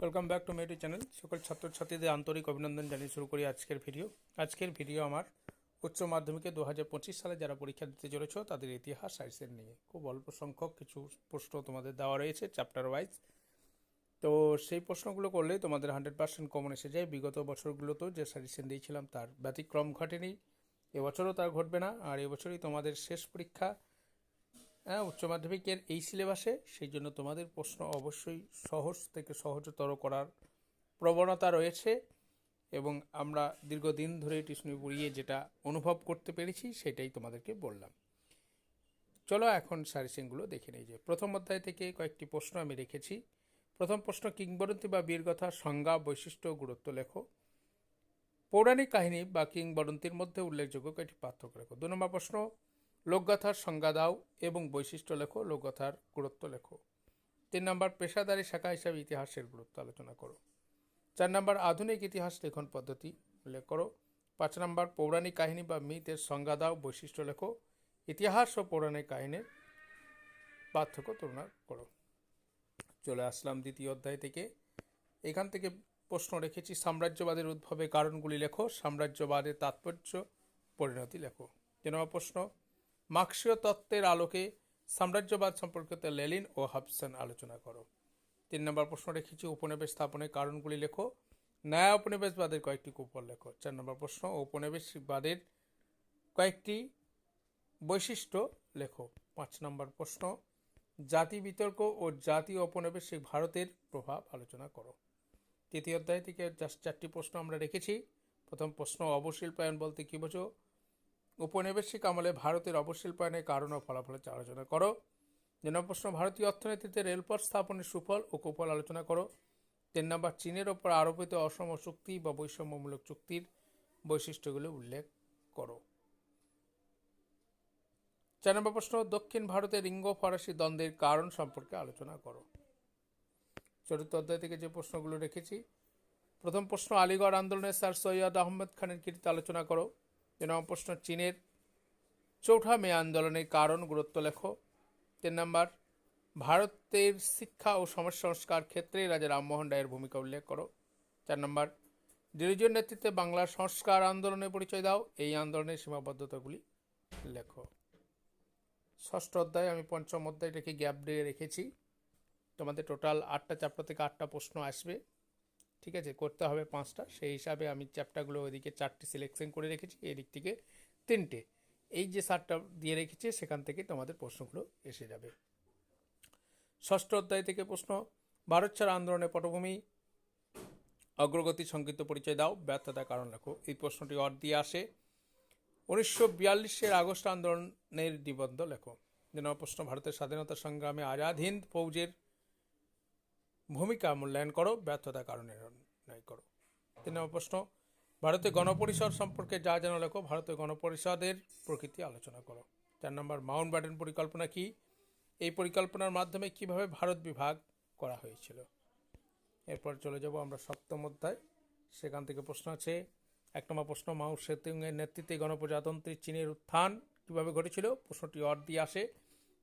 Welcome back to মেটি channel সকল ছাত্রছাত্রীদের আন্তরিক অভিনন্দন জানিয়ে শুরু করি আজকের ভিডিও। আজকের ভিডিও আমার উচ্চ মাধ্যমিকে দু হাজার পঁচিশ সালে যারা পরীক্ষা দিতে চলেছ, তাদের ইতিহাস সায়েন্সের নিয়ে। খুব অল্প সংখ্যক কিছু প্রশ্ন তোমাদের দেওয়া রয়েছে চ্যাপ্টার ওয়াইজ তো সেই প্রশ্নগুলো করলে তোমাদের হান্ড্রেড পার্সেন্ট কমন এসে যায়। বিগত বছরগুলোতেও যে সাজেশন দিয়েছিলাম, তার ব্যতিক্রম ঘটেনি। এবছরও তার ঘটবে না। আর এবছরই তোমাদের শেষ পরীক্ষা হ্যাঁ উচ্চ মাধ্যমিকের এই সিলেবাসে সেই জন্য তোমাদের প্রশ্ন অবশ্যই সহজ থেকে সহজতর করার প্রবণতা রয়েছে এবং আমরা দীর্ঘদিন ধরে টিউশনি পড়িয়ে যেটা অনুভব করতে পেরেছি সেটাই তোমাদেরকে বললাম। চলো এখন সারিসিংগুলো দেখে নেই যে প্রথম অধ্যায় থেকে কয়েকটি প্রশ্ন আমি রেখেছি। প্রথম প্রশ্ন, কিংবদন্তি বা বীরগাথা সংজ্ঞা, বৈশিষ্ট্য গুরুত্ব লেখো। পৌরাণিক কাহিনী বা কিংবদন্তির মধ্যে উল্লেখযোগ্য কয়েকটি পার্থক্য লেখো। দু নম্বর প্রশ্ন লোকগাথার সংজ্ঞা দাও এবং বৈশিষ্ট্য লেখো, লোকগাথার গুরুত্ব লেখো। তিন নম্বর, পেশাদারি শাখা হিসাবে ইতিহাসের গুরুত্ব আলোচনা করো। চার নম্বর, আধুনিক ইতিহাস লেখন পদ্ধতি উল্লেখ করো। পাঁচ নম্বর, পৌরাণিক কাহিনী বা মিথের সংজ্ঞা দাও, বৈশিষ্ট্য লেখো। ইতিহাস ও পৌরাণিক কাহিনীর পার্থক্য তুলনা করো। চলে আসলাম দ্বিতীয় অধ্যায় থেকে। এখান থেকে প্রশ্ন রেখেছি, সাম্রাজ্যবাদের উদ্ভবে কারণগুলি লেখো, সাম্রাজ্যবাদের তাৎপর্য, পরিণতি লেখো। নম্বর প্রশ্ন মার্ক্সীয় তত্ত্বের আলোকে সাম্রাজ্যবাদ সম্পর্কিত লেলিন ও হাবসন আলোচনা করো। তিন নম্বর প্রশ্ন রেখেছি, উপনিবেশ স্থাপনের কারণগুলি লেখো। ন্যায় উপনিবেশবাদের কয়েকটি কুফল লেখো। চার নম্বর প্রশ্ন, উপনিবেশবাদের কয়েকটি বৈশিষ্ট্য লেখো। পাঁচ নম্বর প্রশ্ন, জাতি বিতর্ক ও জাতি ঔপনিবেশিক ভারতের প্রভাব আলোচনা করো। তৃতীয় অধ্যায় থেকে চারটি প্রশ্ন আমরা রেখেছি। প্রথম প্রশ্ন, অবশিল্পায়ন বলতে কী বোঝো? উপনিবেশিক আমলে ভারতের অবশিল্পায়নের কারণ ও ফলাফল আলোচনা করো। দুই নম্বর প্রশ্ন, ভারতীয় অর্থনীতিতে রেলপথ স্থাপনের সুফল ও কুফল আলোচনা করো। তিন নম্বর, চীনের ওপর আরোপিত অসম চুক্তি বা বৈষম্যমূলক চুক্তির বৈশিষ্ট্যগুলো উল্লেখ করো। চার নম্বর প্রশ্ন, দক্ষিণ ভারতের রিঙ্গ ফরাসি দ্বন্দ্বের কারণ সম্পর্কে আলোচনা করো। চতুর্থ অধ্যায় থেকে যে প্রশ্নগুলো রেখেছি, প্রথম প্রশ্ন, আলিগড় আন্দোলনের স্যার সৈয়দ আহমেদ খানের কৃতিত্ব আলোচনা করো। নম্বর প্রশ্ন, চীনের চৌঠা মে আন্দোলনের কারণ গুরুত্ব লেখো। তিন নম্বর, ভারতের শিক্ষা ও সমাজ সংস্কার ক্ষেত্রে রাজা রামমোহন রায়ের ভূমিকা উল্লেখ করো। চার নম্বর ডিরিজনের নেতৃত্বে বাংলার সংস্কার আন্দোলনের পরিচয় দাও। এই আন্দোলনের সীমাবদ্ধতাগুলি লেখো। ষষ্ঠ অধ্যায় আমি পঞ্চম অধ্যায়টাকে গ্যাপ দিয়ে রেখেছি। তোমাদের টোটাল আটটা চ্যাপ্টার থেকে আটটা প্রশ্ন আসবে। ঠিক আছে, করতে হবে পাঁচটা। সেই হিসাবে আমি চ্যাপ্টারগুলো ওইদিকে চারটে সিলেকশন করে রেখেছি, এদিক থেকে তিনটে। এই যে সারটা দিয়ে রেখেছি, সেখান থেকে তোমাদের প্রশ্নগুলো এসে যাবে। ষষ্ঠ অধ্যায় থেকে প্রশ্ন, ভারত ছাড়া আন্দোলনের পটভূমি, অগ্রগতি, সংক্ষিপ্ত পরিচয় দাও, ব্যর্থতার কারণ লেখো। এই প্রশ্নটি অর দিয়ে আসে, উনিশশো বিয়াল্লিশের আগস্ট আন্দোলনের নিবন্ধ লেখো। নম্বর প্রশ্ন, ভারতের স্বাধীনতা সংগ্রামে আজাদ হিন্দ ফৌজের ভূমিকা মূল্যায়ন করো, ব্যর্থতার কারণে নির্ণয় করো। তিন নম্বর প্রশ্ন ভারতের গণপরিষদ সম্পর্কে যা জানা লেখো ভারতের গণপরিষদের প্রকৃতি আলোচনা করো। চার নম্বর, মাউন্ট ব্যাটেন পরিকল্পনা কি? এই পরিকল্পনার মাধ্যমে কীভাবে ভারত বিভাগ করা হয়েছিল? এরপর চলে যাব আমরা সপ্তম অধ্যায়। সেখান থেকে প্রশ্ন আছে, এক নম্বর প্রশ্ন মাউ সেতুংয়ের নেতৃত্বে গণপ্রজাতন্ত্রী চীনের উত্থান কীভাবে ঘটেছিল? প্রশ্নটি অর দিয়ে আসে।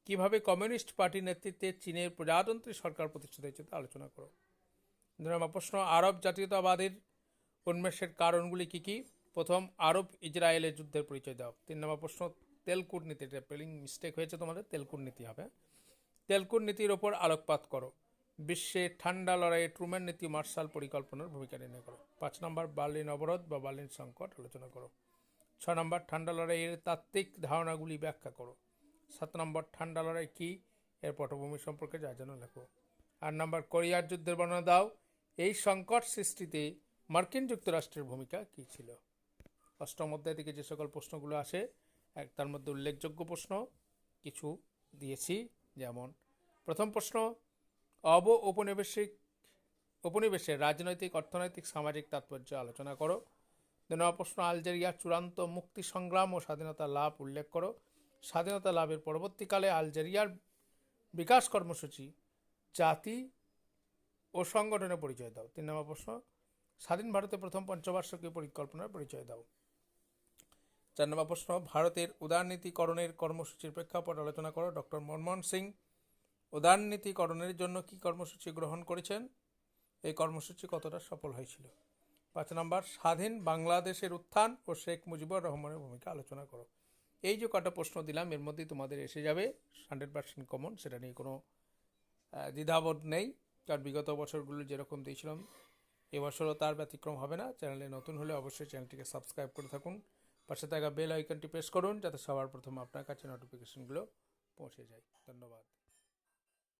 কীভাবে কমিউনিস্ট পার্টির নেতৃত্বে চীনের প্রজাতন্ত্রী সরকার প্রতিষ্ঠিত হয়েছে তা আলোচনা করো। নম্বর প্রশ্ন, আরব জাতীয়তাবাদের উন্মেষের কারণগুলি কী কী? প্রথম, আরব ইসরায়েলের যুদ্ধের পরিচয় দাও। তিন নম্বর প্রশ্ন, তেল কূটনীতি, এটা স্পেলিং মিস্টেক হয়েছে তোমাদের, তেল কূটনীতি হবে। তেল কূটনীতির ওপর আলোকপাত করো। বিশ্বে ঠান্ডা লড়াইয়ে ট্রুম্যান নীতি, মার্শাল পরিকল্পনার ভূমিকা নির্ণয় করো। পাঁচ নম্বর, বার্লিন অবরোধ বা বার্লিন সংকট, আলোচনা করো। ছ নম্বর, ঠান্ডা লড়াইয়ের তাত্ত্বিক ধারণাগুলি ব্যাখ্যা করো। সাত নম্বর ঠান্ডা লড়াই কী? এর পটভূমি সম্পর্কে যা যেন লেখো। আট নম্বর, কোরিয়ার যুদ্ধের বর্ণনা দাও। এই সংকট সৃষ্টিতে মার্কিন যুক্তরাষ্ট্রের ভূমিকা কী ছিল? অষ্টম অধ্যায় থেকে যে সকল প্রশ্নগুলো আসে, এক তার মধ্যে উল্লেখযোগ্য প্রশ্ন কিছু দিয়েছি। যেমন, প্রথম প্রশ্ন অব ঔপনিবেশিক উপনিবেশের রাজনৈতিক, অর্থনৈতিক, সামাজিক তাৎপর্য আলোচনা করো। দুই প্রশ্ন, আলজেরিয়ার চূড়ান্ত মুক্তি সংগ্রাম ও স্বাধীনতা লাভ উল্লেখ করো। স্বাধীনতা লাভের পরবর্তীকালে আলজেরিয়ার বিকাশ কর্মসূচি, জাতি ও সংগঠনের পরিচয় দাও। তিন নম্বর প্রশ্ন, স্বাধীন ভারতের প্রথম পঞ্চবার্ষিকী পরিকল্পনার পরিচয় দাও। চার নম্বর প্রশ্ন, ভারতের উদারনীতিকরণের কর্মসূচির প্রেক্ষাপট আলোচনা করো। ডক্টর মনমোহন সিং উদারনীতিকরণের জন্য কী কর্মসূচি গ্রহণ করেছেন? এই কর্মসূচি কতটা সফল হয়েছিল? পাঁচ নম্বর, স্বাধীন বাংলাদেশের উত্থান ও শেখ মুজিবুর রহমানের ভূমিকা আলোচনা করো। এই যে কটা প্রশ্ন দিলাম, এর মধ্যেই তোমাদের এসে যাবে। হান্ড্রেড পার্সেন্ট কমন সেটা নিয়ে কোনো দ্বিধাবোধ নেই। কারণ বিগত বছরগুলো যেরকম দিয়েছিলাম, এবছরও তার ব্যতিক্রম হবে না। চ্যানেলে নতুন হলে অবশ্যই চ্যানেলটিকে সাবস্ক্রাইব করে থাকুন। পাশে থাকা বেল আইকনটি প্রেস করুন, যাতে সবার প্রথম আপনার কাছে নোটিফিকেশনগুলো পৌঁছে যায়। ধন্যবাদ।